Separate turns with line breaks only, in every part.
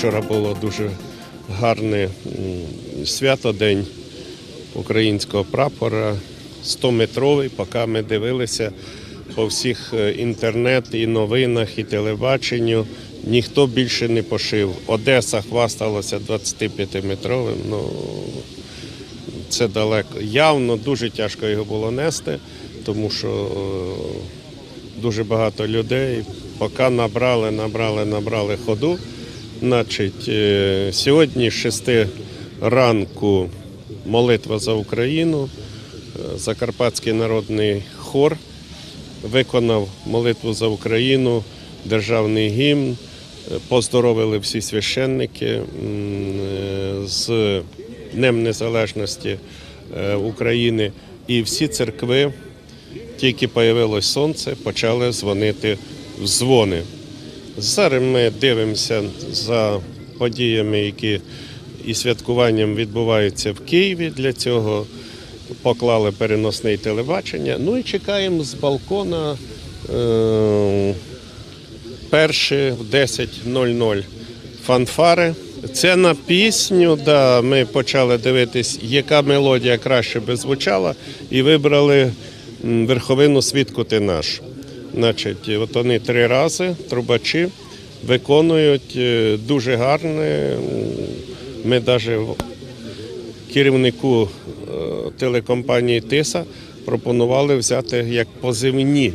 Вчора було дуже гарне свято, день українського прапора, 100-метровий, поки ми дивилися по всіх е, інтернет і новинах, і телебаченню. Ніхто більше не пошив. Одеса хвасталася 25-метровим. Ну, це далеко. Явно дуже тяжко його було нести, тому що е, дуже багато людей поки набрали, набрали, набрали ходу. Значить, е, сьогодні з 6 ранку молитва за Україну. Е, Закарпатський народний хор виконав молитву за Україну, державний гімн. Е, Поздоровили всі священники з Днем Незалежності України. І всі церкви, тільки появилось сонце, почали дзвонити в дзвони. Зараз ми дивимося за подіями, які і святкуванням відбуваються в Києві. Для цього поклали переносне телебачення. Ну і чекаємо з балкона е- перші в 10.00 фанфари. Це на пісню, да, ми почали дивитись, яка мелодія краще би звучала, і вибрали верховину свідку ти наш. Значить, от вони три рази, трубачі, виконують е, дуже гарне. Ми навіть керівнику е, телекомпанії Тиса пропонували взяти як позивні.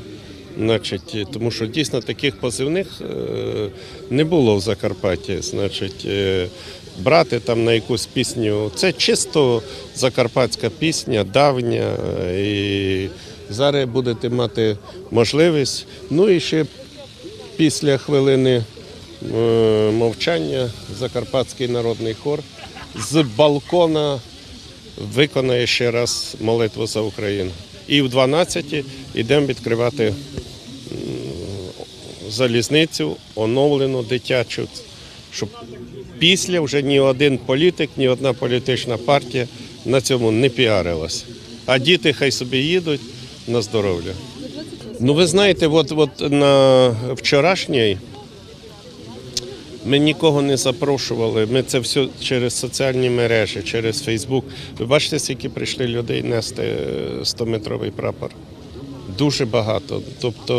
Значить, тому що дійсно таких позивних е, не було в Закарпатті. Значить, брати там на якусь пісню. Це чисто закарпатська пісня, давня. І зараз будете мати можливість. Ну і ще після хвилини е, мовчання Закарпатський народний хор з балкона виконає ще раз молитву за Україну. І в 12 йдемо відкривати залізницю, оновлену дитячу, щоб після вже ні один політик, ні одна політична партія на цьому не піарилась. А діти хай собі їдуть на здоров'я. Ну, ви знаєте, от, от на вчорашній ми нікого не запрошували. Ми це все через соціальні мережі, через Фейсбук. Ви бачите, скільки прийшли людей нести 100-метровий прапор? Дуже багато. Тобто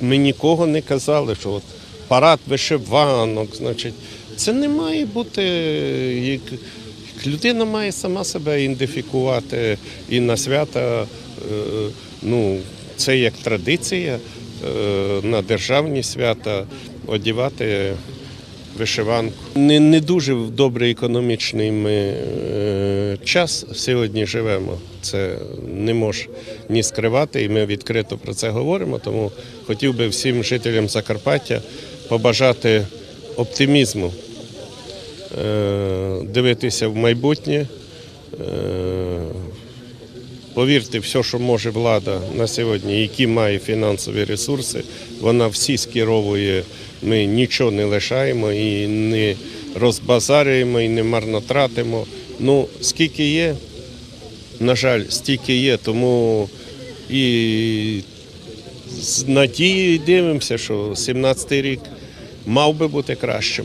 ми нікого не казали, що от парад вишиванок, значить, це не має бути. як- Людина має сама себе ідентифікувати і на свята. е, Ну, це як традиція е, на державні свята одягати вишиванку. Не, не дуже в добрий економічний ми е, час сьогодні живемо. Це не може ні скривати, і ми відкрито про це говоримо. Тому хотів би всім жителям Закарпаття побажати оптимізму, дивитися в майбутнє. е, Повірте, все, що може влада на сьогодні, які має фінансові ресурси, вона всі скеровує. Ми нічого не лишаємо і не розбазарюємо, і не марнотратимо. Ну, скільки є, на жаль, стільки є, тому і з надією дивимося, що 17-й рік мав би бути кращим.